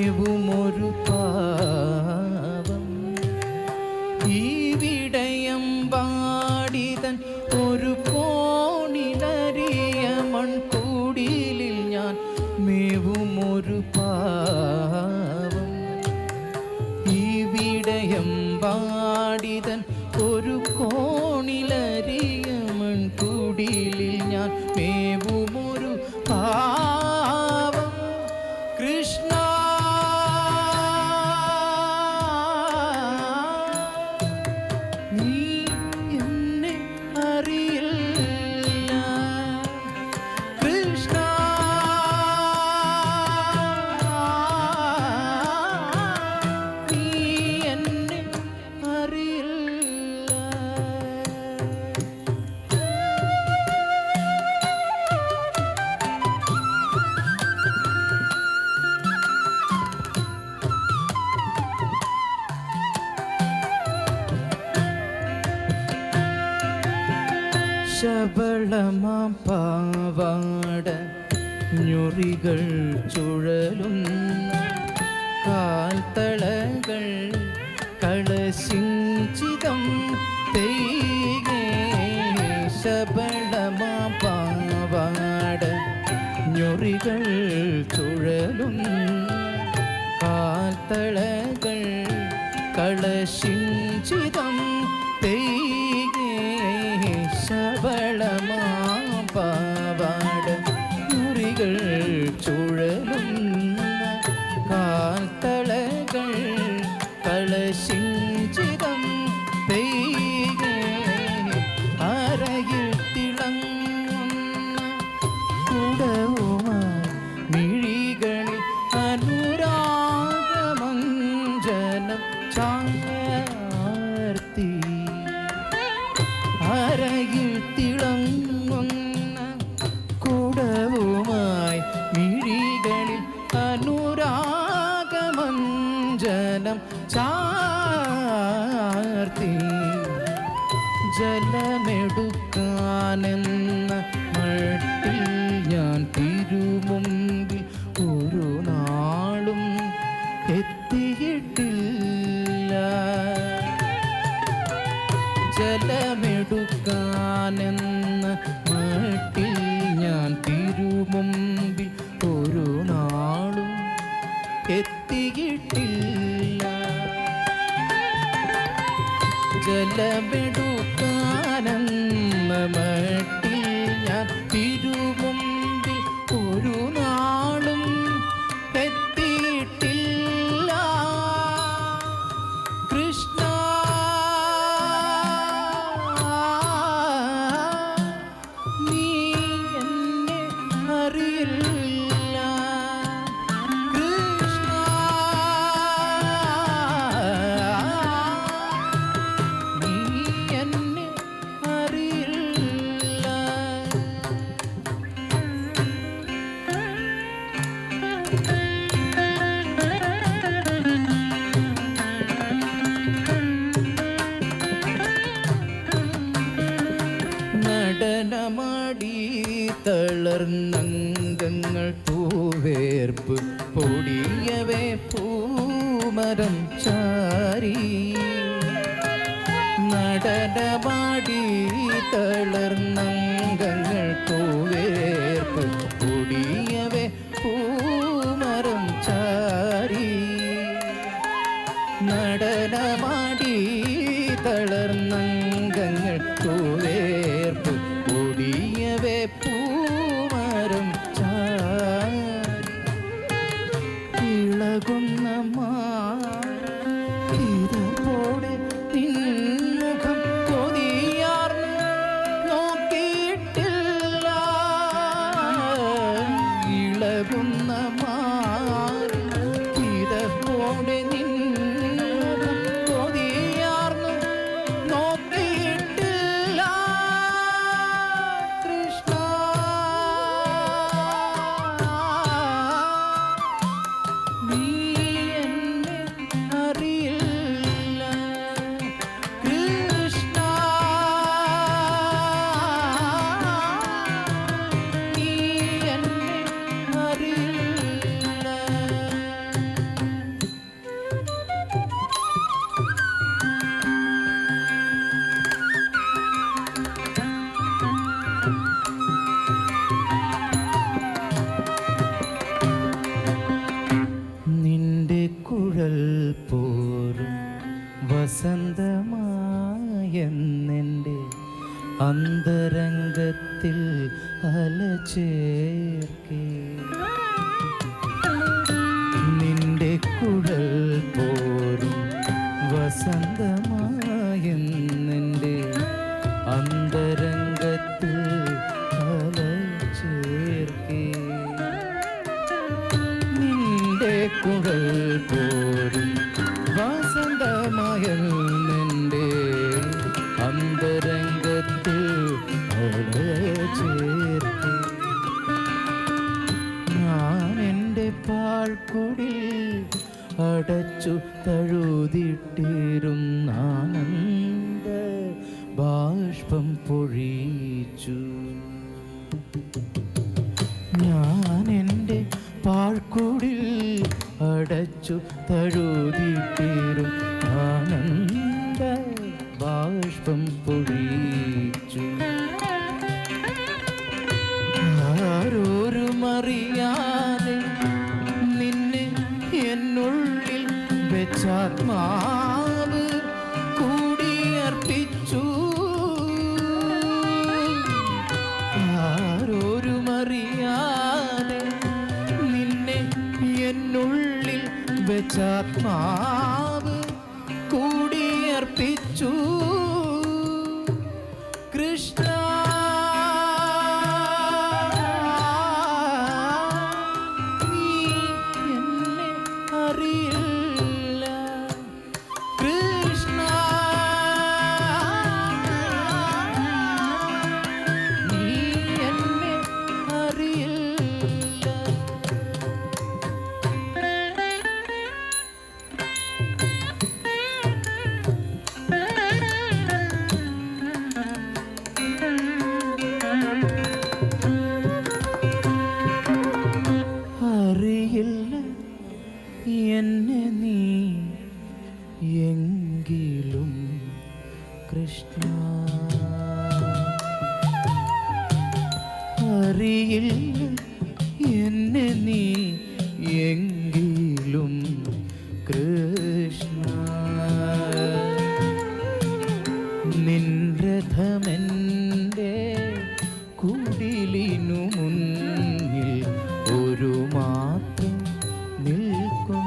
ஏவும் ஒரு பாவம் ஈவிடயம் பாடிதன் ஒரு கோணிலறிய மண் கூடிலில் ஞான் மேவும் ஒரு பாவம் ஈவிடயம் பாடிதன் ஒரு கோணிலறிய மண் கூடிலில் പാവാട ഞൊറികൾ ചുഴലും കാൽത്തളകൾ കളശിഞ്ചിതം തെയ്യേ ഞൊറികൾ ചുഴലും കാൽത്തളകൾ കളശിഞ്ചിതം തെയ്യേ ജലമെടുക്കാനെന്ന മട്ടിൽ ഞാൻ തിരുമുമ്പിൽ ഒരു നാളും എത്തിയിട്ടില്ല. ജലമെടുക്കാനെന്ന മട്ടിൽ ഞാൻ തിരുമുമ്പിൽ നടനമാടി തളർന്നംഗങ്ങൾ അന്തരംഗത്തിൽ അലചേർക്കേ. നിന്റെ കുഴൽ പോലും വസന്തമായെന്നെ അന്തരംഗത്തിൽ അലചേർക്കേ. നിന്റെ കുഴൽ പോലും വസന്തമായെന്നെ പൊഴിച്ചു ഞാൻ എന്റെ പാഴ്ക്കുടിൽ അടച്ചു തഴുതിട്ടിരും ആനന്ദ ബാഷ്പം പൊഴിച്ചു. ആരോരും അറിയാതെ നിന്നെ എന്നുള്ളിൽ വെച്ചാത്മാവ് വെച്ചാത്മാവ് അറിയില്ല എന്നെ നീ എങ്കിലും കൃഷ്ണ. നിൻരഥമെന്റെ കുടിലിനു മുന്നിൽ ഒരു മാത്രം നിൽക്കും.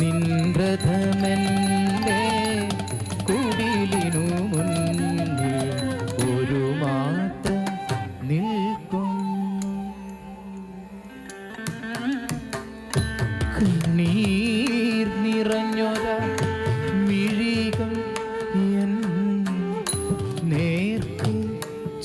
നിൻരഥമെന്റെ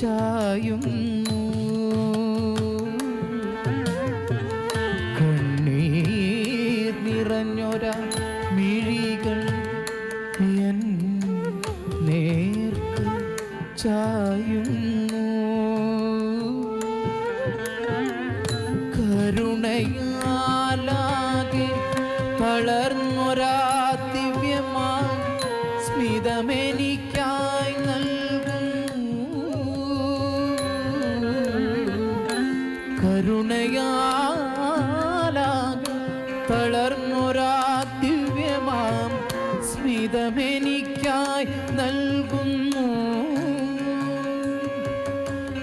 ചായുന്നു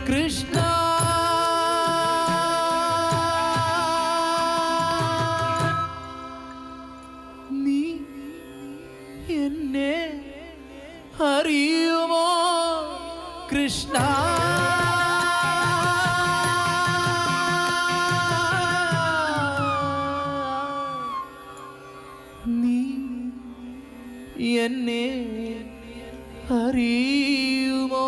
കൃഷ്ണ. നീ എന്നെ അറിയുമോ കൃഷ്ണ? നീ എന്നെ അറിയുമോ